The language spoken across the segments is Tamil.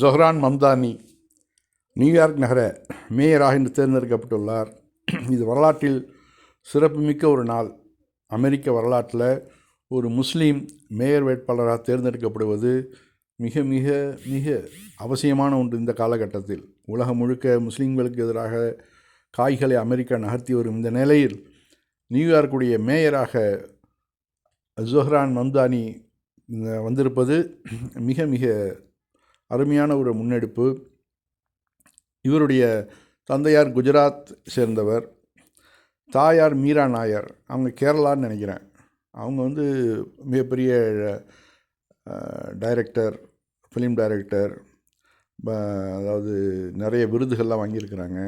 ஜொஹ்ரான் மம்தானி நியூயார்க் நகர மேயராக இன்று தேர்ந்தெடுக்கப்பட்டுள்ளார். இது வரலாற்றில் சிறப்புமிக்க ஒரு நாள். அமெரிக்க வரலாற்றில் ஒரு முஸ்லீம் மேயர் வேட்பாளராக தேர்ந்தெடுக்கப்படுவது மிக மிக மிக அவசியமான ஒன்று இந்த காலகட்டத்தில். உலகம் முழுக்க முஸ்லீம்களுக்கு எதிராக காய்களை அமெரிக்கா நகர்த்தி வரும் இந்த நிலையில் நியூயார்க்குடைய மேயராக ஜொஹ்ரான் மம்தானி வந்திருப்பது மிக மிக அருமையான ஒரு முன்னெடுப்பு. இவருடைய தந்தையார் குஜராத் சேர்ந்தவர். தாயார் மீரா நாயர். அவங்க கேரளான்னு நினைக்கிறேன். அவங்க வந்து மிகப்பெரிய டைரக்டர் ஃபிலிம் டைரக்டர். அதாவது நிறைய விருதுகள்லாம் வாங்கியிருக்கிறாங்க.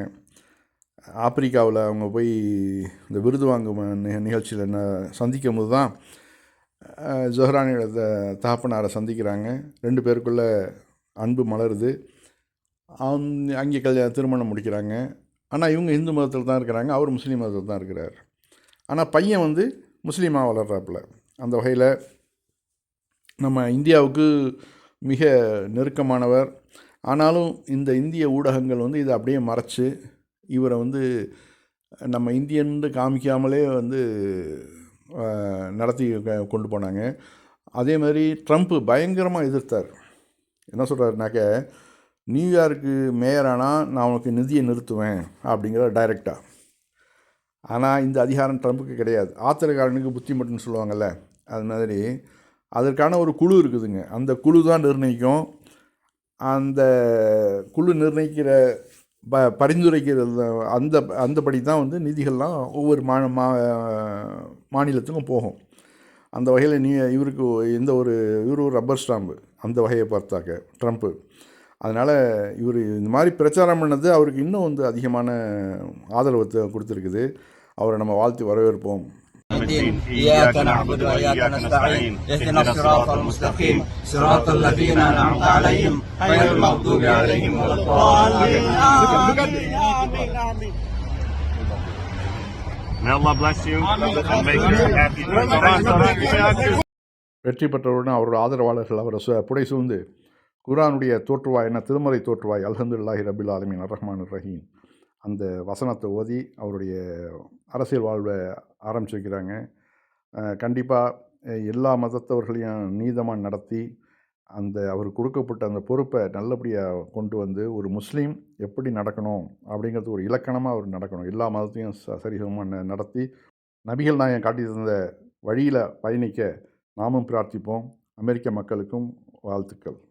ஆப்பிரிக்காவில் அவங்க போய் இந்த விருது வாங்கும் நிகழ்ச்சியில் என்ன சந்திக்கும் போது தான் ஜொஹ்ரானியோட தகப்பனாரை சந்திக்கிறாங்க. ரெண்டு பேருக்குள்ளே அன்பு மலருது. அவங்க அங்கே கல்யாணம் திருமணம் முடிக்கிறாங்க. ஆனால் இவங்க இந்து மதத்தில் தான் இருக்கிறாங்க. அவர் முஸ்லீம் மதத்தில் தான் இருக்கிறார். ஆனால் பையன் வந்து முஸ்லீமாக வளர்கிறாப்புல அந்த வகையில் நம்ம இந்தியாவுக்கு மிக நெருக்கமானவர். ஆனாலும் இந்த இந்திய ஊடகங்கள் வந்து இதை அப்படியே மறைச்சு இவரை வந்து நம்ம இந்தியன்னு காமிக்காமலே வந்து நடத்தி கொண்டு போனாங்க. அதே மாதிரி ட்ரம்ப்பு பயங்கரமாக எதிர்த்தார். என்ன சொல்கிறாருனாக்க நியூயார்க்கு மேயரானால் நான் உனக்கு நிதியை நிறுத்துவேன் அப்படிங்கிற டைரெக்டாக ஆனால் இந்த அதிகாரம் ட்ரம்புக்கு கிடையாது. ஆத்திரக்காரனுக்கு புத்தி மட்டும்னு சொல்லுவாங்கள்ல அது மாதிரி. அதற்கான ஒரு குழு இருக்குதுங்க. அந்த குழு தான் நிர்ணயிக்கும். அந்த குழு நிர்ணயிக்கிற ப பரிந்துரைக்கிறது அந்த அந்தபடி தான் வந்து நிதிகள்லாம் ஒவ்வொரு மா மா மாநிலத்துக்கும் போகும். அந்த வகையில் நீ இவருக்கு எந்த ஒரு இவர் ஒரு ரப்பர் ஸ்டாம்பு அந்த வகையை பார்த்தாக்க ட்ரம்ப்பு அதனால் இவர் இந்த மாதிரி பிரச்சாரம் பண்ணது அவருக்கு இன்னும் வந்து அதிகமான ஆதரவு த- கொடுத்துருக்குது அவரை நம்ம வாழ்த்து வரவேற்போம் الدين إياك نعبد وإياك نستعين اهدنا الصراط المستقيم صراط الذين أنعمت عليهم غير المغضوب عليهم ولا الضالين May Allah bless you and make you happy. வெற்றி பெற்றவுடன் அவரோட ஆதரவாளர்கள் அவரை சு புடை சூழ்ந்து குரானுடைய தோற்றுவாய் என்ன திருமறை தோற்றுவாய் அல்ஹம்துலில்லாஹி ரபில் ஆலமின் ரஹ்மான் ரஹீம் அந்த வசனத்தை ஓதி அவருடைய அரசியல் வாழ்வை ஆரம்பிச்சு வைக்கிறாங்க கண்டிப்பாக எல்லா மதத்தவர்களையும் நீதமாக நடத்தி அந்த அவர் கொடுக்கப்பட்ட அந்த பொறுப்பை நல்லபடியாக கொண்டு வந்து ஒரு முஸ்லீம் எப்படி நடக்கணும் அப்படிங்கிறது ஒரு இலக்கணமாக அவர் நடக்கணும். எல்லா மதத்தையும் ச சரிசமமாக நடத்தி நபிகள் நாயகம் காட்டி தந்த வழியில் பயணிக்க நாமும் பிரார்த்திப்போம். அமெரிக்க மக்களுக்கும் வாழ்த்துக்கள்.